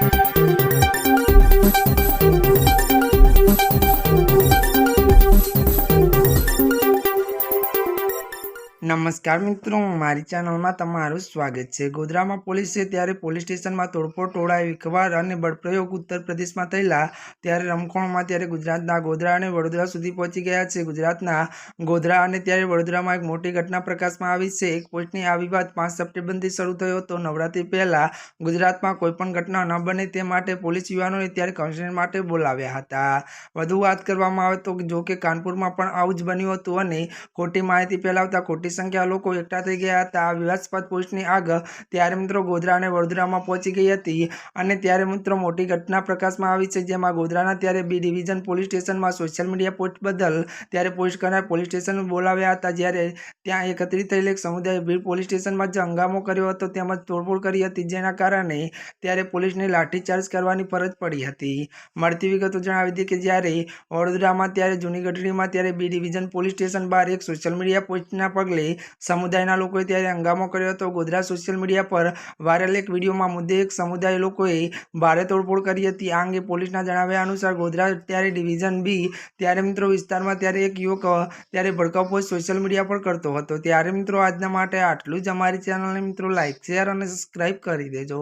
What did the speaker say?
Thank you. નમસ્કાર મિત્રો, મારી ચેનલમાં તમારું સ્વાગત છે. ગોધરામાં પોલીસે ત્યારે પોલીસ સ્ટેશનમાં તોડફોડ ટોળાએ વિખવાર અને બળપ્રયોગ ઉત્તર પ્રદેશમાં થયેલા ત્યારે રમખોણમાં ત્યારે ગુજરાતના ગોધરા અને વડોદરા સુધી પહોંચી ગયા છે. ગુજરાતના ગોધરા અને ત્યારે વડોદરામાં એક મોટી ઘટના પ્રકાશમાં આવી છે. એક પોસ્ટની આ વિવાદ પાંચ સપ્ટેમ્બરથી શરૂ થયો હતો. નવરાત્રી પહેલાં ગુજરાતમાં કોઈપણ ઘટના ન બને તે માટે પોલીસ યુવાનોએ ત્યારે કાઉન્સેલિંગ માટે બોલાવ્યા હતા. વધુ વાત કરવામાં આવે તો જો કે કાનપુરમાં પણ આવું જ બન્યું હતું અને ખોટી માહિતી ફેલાવતા ખોટી સંખ્યા લોકો એકઠા થઈ ગયા હતા. વિવાદસ્પદ પોસ્ટની આગ ત્યારે મિત્રો ગોધરા અને વડોદરામાં પહોંચી ગઈ હતી અને ત્યારે મિત્રો મોટી ઘટના પ્રકાશમાં આવી છે. જેમાં ગોધરાના ત્યારે બી ડિવિઝન પોલીસ સ્ટેશનમાં સોશિયલ મીડિયા પોસ્ટ બદલ ત્યારે પોસ્ટ કરનાર પોલીસ સ્ટેશન બોલાવ્યા હતા. જ્યારે ત્યાં એકત્રિત થયેલ એક સમુદાય ભીડ પોલીસ સ્ટેશનમાં જે હંગામો કર્યો હતો તેમજ તોડફોડ કરી હતી. જેના કારણે ત્યારે પોલીસને લાઠીચાર્જ કરવાની ફરજ પડી હતી. મળતી વિગતો જણાવી હતી કે જ્યારે વડોદરામાં, ત્યારે જૂની ગઢડીમાં, ત્યારે બી ડિવિઝન પોલીસ સ્ટેશન બહાર એક સોશિયલ મીડિયા પોસ્ટના પગલે સમુદાયના લોકોએ ત્યારે હંગામો કર્યો હતો. ગોધરા સોશિયલ મીડિયા પર વાયરલ એક વિડીયોમાં મુદ્દે એક સમુદાય લોકોએ ભારે તોડફોડ કરી હતી. આ અંગે પોલીસના જણાવ્યા અનુસાર ગોધરા ત્યારે ડિવિઝન બી ત્યારે મિત્રો વિસ્તારમાં ત્યારે એક યુવક ત્યારે ભડકાઉ પોસ્ટ સોશિયલ મીડિયા પર કરતો હતો. ત્યારે મિત્રો આજના માટે આટલું જ. અમારી ચેનલને મિત્રો લાઈક શેર અને સબસ્ક્રાઈબ કરી દેજો.